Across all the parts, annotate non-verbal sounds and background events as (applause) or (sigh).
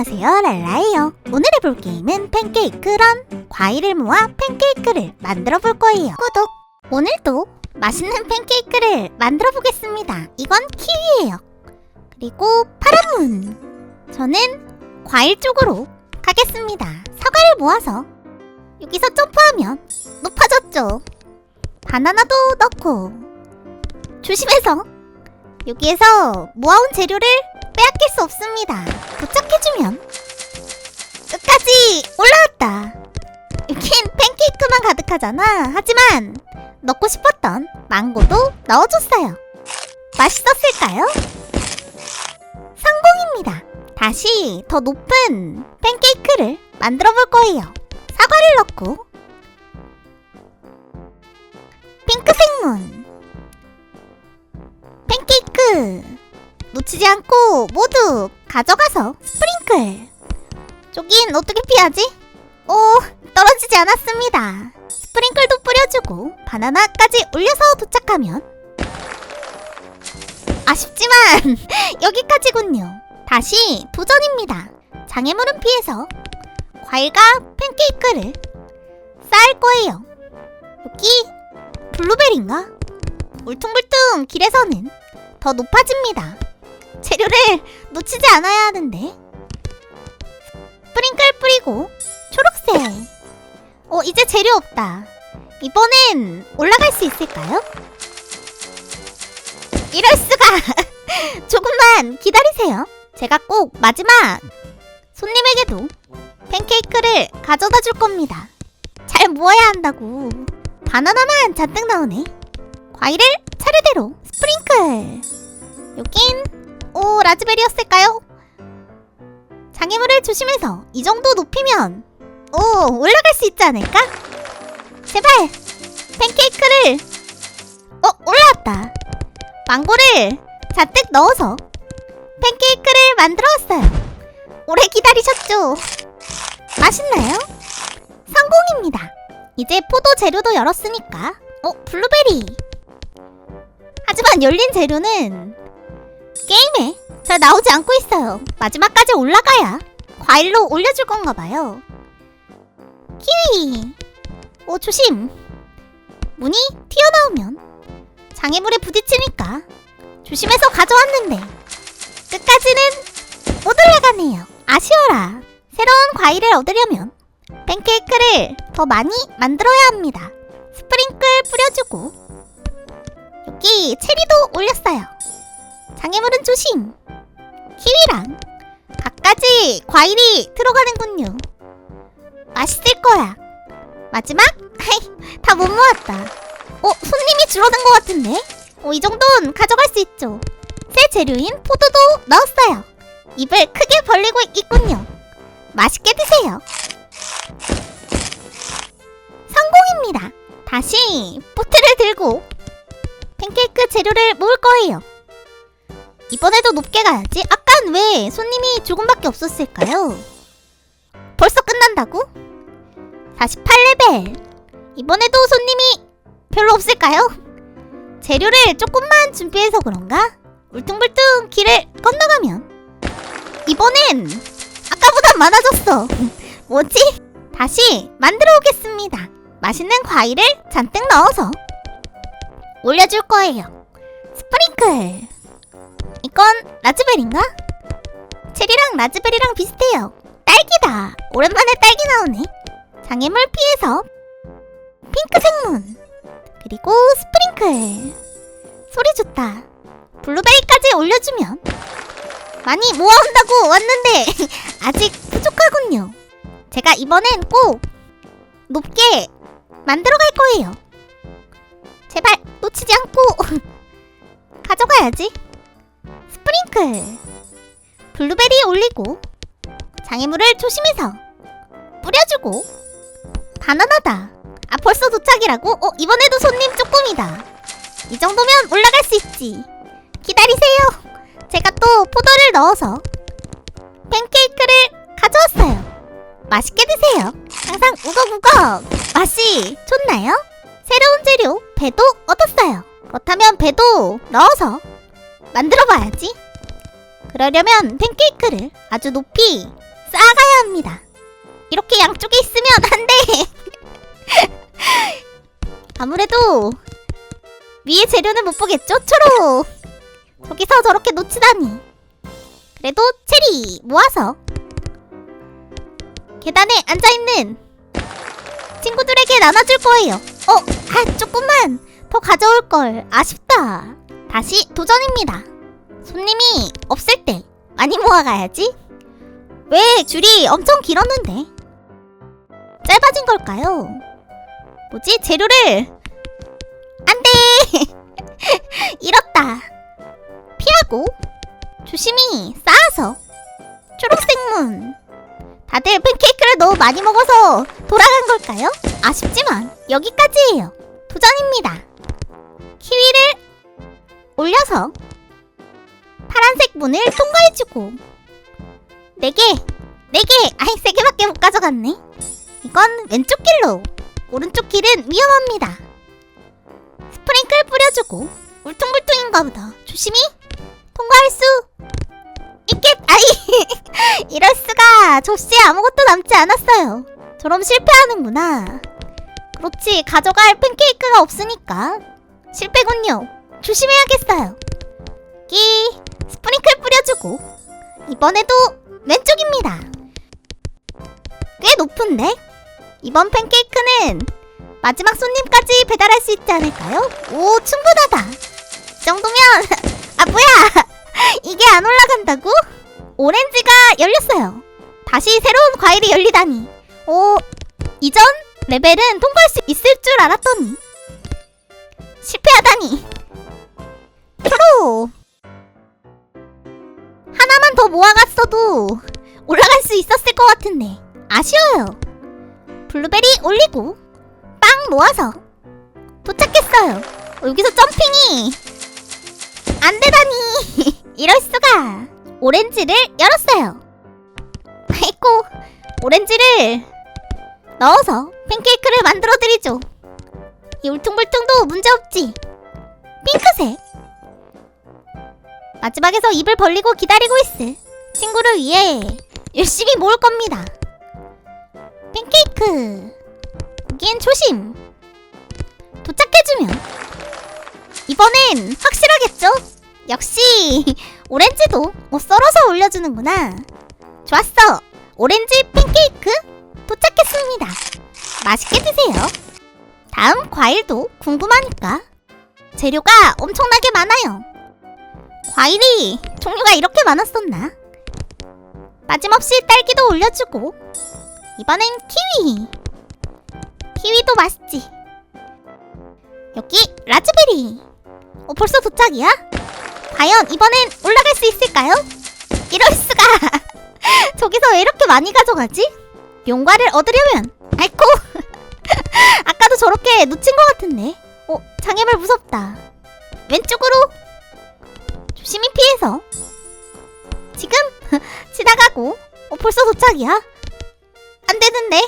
안녕하세요 랄라예요. 오늘 해볼 게임은 팬케이크런 과일을 모아 팬케이크를 만들어 볼 거예요. 구독! 오늘도 맛있는 팬케이크를 만들어 보겠습니다. 이건 키위예요. 그리고 파란 문! 저는 과일 쪽으로 가겠습니다. 사과를 모아서 여기서 점프하면 높아졌죠? 바나나도 넣고 조심해서 여기에서 모아온 재료를 빼앗길 수 없습니다. 도착해주면 끝까지 올라왔다. 여긴 팬케이크만 가득하잖아. 하지만 넣고 싶었던 망고도 넣어줬어요. 맛있었을까요? 성공입니다. 다시 더 높은 팬케이크를 만들어 볼 거예요. 사과를 넣고 핑크색 문 팬케이크 놓치지 않고 모두 가져가서 스프링클. 저긴 어떻게 피하지? 오 떨어지지 않았습니다. 스프링클도 뿌려주고 바나나까지 올려서 도착하면. 아쉽지만 (laughs) 여기까지군요. 다시 도전입니다. 장애물은 피해서 과일과 팬케이크를 쌓을 거예요. 여기 블루베리인가? 울퉁불퉁 길에서는 더 높아집니다 재료를 놓치지 않아야 하는데. 스프링클 뿌리고 초록색. 어 이제 재료 없다. 이번엔 올라갈 수 있을까요? 이럴 수가. (laughs) 조금만 기다리세요. 제가 꼭 마지막 손님에게도 팬케이크를 가져다 줄 겁니다. 잘 모아야 한다고. 바나나만 잔뜩 나오네. 과일을 차례대로 스프링클. 여긴 오, 라즈베리였을까요? 장애물을 조심해서 이 정도 높이면 오, 올라갈 수 있지 않을까? 제발! 팬케이크를 어, 올라왔다. 망고를 잔뜩 넣어서 팬케이크를 만들어 왔어요. 오래 기다리셨죠? 맛있나요? 성공입니다. 이제 포도 재료도 열었으니까 어, 블루베리. 하지만 열린 재료는 게임에 잘 나오지 않고 있어요. 마지막까지 올라가야 과일로 올려줄 건가 봐요. 키위! 오, 조심! 문이 튀어나오면 장애물에 부딪히니까 조심해서 가져왔는데 끝까지는 못 올라가네요. 아쉬워라. 새로운 과일을 얻으려면 팬케이크를 더 많이 만들어야 합니다. 스프링클 뿌려주고 여기 체리도 올렸어요. 장애물은 조심. 키위랑 갖가지 과일이 들어가는군요. 맛있을 거야. 마지막? (laughs) 다 못 모았다. 어, 손님이 줄어든 것 같은데? 어, 이 정도는 가져갈 수 있죠. 새 재료인 포도도 넣었어요. 입을 크게 벌리고 있군요. 맛있게 드세요. 성공입니다. 다시 포트를 들고 팬케이크 재료를 모을 거예요. 이번에도 높게 가야지. 아깐 왜 손님이 조금밖에 없었을까요? 벌써 끝난다고? 48레벨. 이번에도 손님이 별로 없을까요? 재료를 조금만 준비해서 그런가? 울퉁불퉁 길을 건너가면 이번엔 아까보다 많아졌어. (laughs) 뭐지? 다시 만들어 오겠습니다. 맛있는 과일을 잔뜩 넣어서 올려줄 거예요. 스프링클. 이건 라즈베리인가? 체리랑 라즈베리랑 비슷해요. 딸기다. 오랜만에 딸기 나오네. 장애물 피해서 핑크색 문. 그리고 스프링클. 소리 좋다. 블루베리까지 올려주면 많이 모아온다고 왔는데 (laughs) 아직 부족하군요. 제가 이번엔 꼭 높게 만들어 갈 거예요. 제발 놓치지 않고 (laughs) 가져가야지. 스프링클. 블루베리 올리고 장애물을 조심해서 뿌려주고 바나나다. 아 벌써 도착이라고? 어 이번에도 손님 조금이다. 이 정도면 올라갈 수 있지. 기다리세요. 제가 또 포도를 넣어서 팬케이크를 가져왔어요. 맛있게 드세요. 항상 우걱우걱. 맛이 좋나요? 새로운 재료 배도 얻었어요. 그렇다면 배도 넣어서 만들어 봐야지. 그러려면 팬케이크를 아주 높이 쌓아가야 합니다. 이렇게 양쪽에 있으면 안 돼. (laughs) 아무래도 위에 재료는 못 보겠죠? 초록. 저기서 저렇게 놓치다니. 그래도 체리 모아서 계단에 앉아 있는 친구들에게 나눠줄 거예요. 어, 아 조금만 더 가져올 걸 아쉽다. 다시 도전입니다. 손님이 없을 때 많이 모아가야지. 왜 줄이 엄청 길었는데? 짧아진 걸까요? 뭐지? 재료를 안 돼! (laughs) 잃었다. 피하고 조심히 쌓아서 초록색 문. 다들 팬케이크를 너무 많이 먹어서 돌아간 걸까요? 아쉽지만 여기까지예요. 도전입니다. 키위를 올려서 파란색 문을 통과해주고 네 개, 네 개, 아이 세 개밖에 못 가져갔네. 이건 왼쪽 길로, 오른쪽 길은 위험합니다. 스프링클 뿌려주고 울퉁불퉁인가 보다. 조심히 통과할 수 있겠. 아이 (laughs) 이럴 수가 접시에 아무것도 남지 않았어요. 저럼 실패하는구나. 그렇지 가져갈 팬케이크가 없으니까 실패군요. 조심해야겠어요. 끼 스프링클 뿌려주고 이번에도 왼쪽입니다. 꽤 높은데? 이번 팬케이크는 마지막 손님까지 배달할 수 있지 않을까요? 오, 충분하다. 이 정도면 (laughs) 아 뭐야? (laughs) 이게 안 올라간다고? 오렌지가 열렸어요. 다시 새로운 과일이 열리다니. 오, 이전 레벨은 통과할 수 있을 줄 알았더니 실패하다니. 하나만 더 모아갔어도 올라갈 수 있었을 것 같은데 아쉬워요. 블루베리 올리고 빵 모아서 도착했어요. 어, 여기서 점핑이 안 되다니 (laughs) 이럴 수가 오렌지를 열었어요. 아이고 오렌지를 넣어서 팬케이크를 만들어 드리죠. 이 울퉁불퉁도 문제없지. 핑크색 마지막에서 입을 벌리고 기다리고 있을 친구를 위해 열심히 모을 겁니다. 팬케이크. 여긴 조심. 도착해주면 이번엔 확실하겠죠? 역시 오렌지도 뭐 썰어서 올려주는구나. 좋았어. 오렌지 팬케이크 도착했습니다. 맛있게 드세요. 다음 과일도 궁금하니까 재료가 엄청나게 많아요. 과일이 종류가 이렇게 많았었나? 빠짐없이 딸기도 올려주고 이번엔 키위 키위도 맛있지 여기 라즈베리 어 벌써 도착이야? 과연 이번엔 올라갈 수 있을까요? 이럴 수가 (laughs) 저기서 왜 이렇게 많이 가져가지? 용과를 얻으려면 아이고 (laughs) 아까도 저렇게 놓친 것 같은데 어 장애물 무섭다 왼쪽으로 조심히 피해서. 지금? (laughs) 지나가고. 어, 벌써 도착이야? 안 되는데.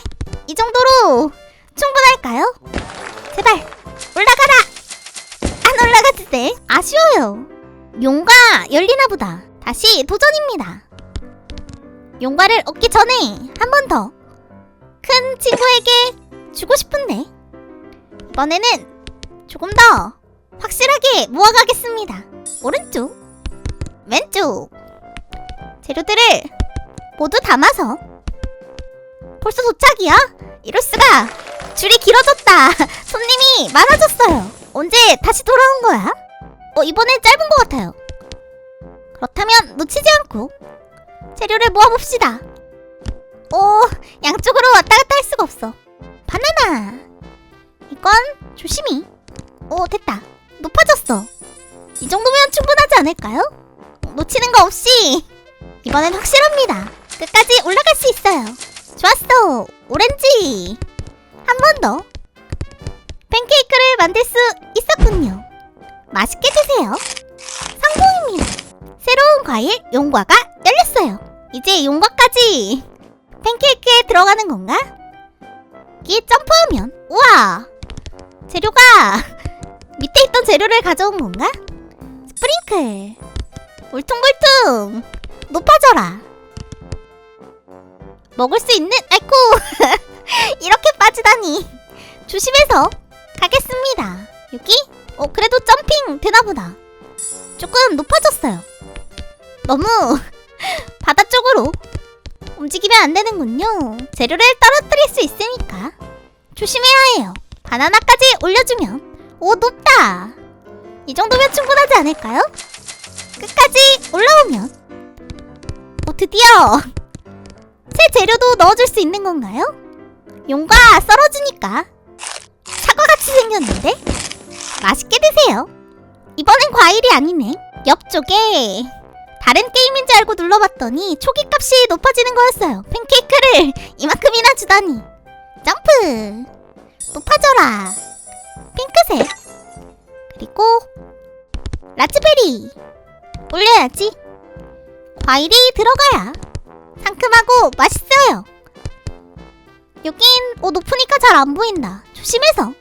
이 정도로 충분할까요? 제발 올라가라! 안 올라가지네 아쉬워요. 용과 열리나 보다. 다시 도전입니다. 용과를 얻기 전에 한 번 더 큰 친구에게 주고 싶은데. 이번에는 조금 더 확실하게 모아가겠습니다. 오른쪽 왼쪽. 재료들을 모두 담아서. 벌써 도착이야? 이럴 수가. 줄이 길어졌다. (laughs) 손님이 많아졌어요. 언제 다시 돌아온 거야? 어 이번엔 짧은 것 같아요. 그렇다면 놓치지 않고 재료를 모아봅시다. 오 양쪽으로 왔다 갔다 할 수가 없어. 바나나. 이건 조심히. 오 됐다. 높아졌어. 이 정도면 충분하지 않을까요? 놓치는 거 없이 이번엔 확실합니다. 끝까지 올라갈 수 있어요. 좋았어. 오렌지. 한 번 더. 팬케이크를 만들 수 있었군요. 맛있게 드세요. 성공입니다. 새로운 과일 용과가 열렸어요. 이제 용과까지 팬케이크에 들어가는 건가? 여기 점프하면 우와 재료가 (laughs) 밑에 있던 재료를 가져온 건가? 스프링클 울퉁불퉁. 높아져라. 먹을 수 있는 아이쿠. (laughs) 이렇게 빠지다니. 조심해서 가겠습니다. 여기 어 그래도 점핑 되나보다. 조금 높아졌어요. 너무 (laughs) 바다 쪽으로 움직이면 안 되는군요. 재료를 떨어뜨릴 수 있으니까. 조심해야 해요. 바나나까지 올려주면. 오 높다. 이 정도면 충분하지 않을까요? 끝까지 올라오면 오 드디어 새 재료도 넣어줄 수 있는 건가요? 용과 썰어주니까 사과같이 생겼는데? 맛있게 드세요. 이번엔 과일이 아니네. 옆쪽에 다른 게임인 줄 알고 눌러봤더니 초기 값이 높아지는 거였어요. 팬케이크를 이만큼이나 주다니. 점프! 높아져라. 핑크색. 그리고 라즈베리 올려야지. 과일이 들어가야 상큼하고 맛있어요. 여긴 어 높으니까 잘 안 보인다. 조심해서.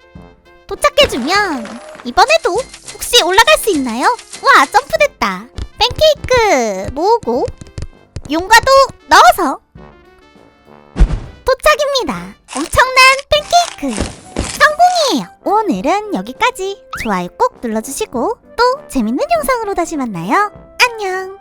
도착해주면 이번에도 혹시 올라갈 수 있나요? 와 점프됐다. 팬케이크 모으고 용과도 넣어서 도착입니다. 엄청난 팬케이크. 성공이에요. 오늘은 여기까지. 좋아요 꼭 눌러주시고 또 재밌는 영상으로 다시 만나요. 안녕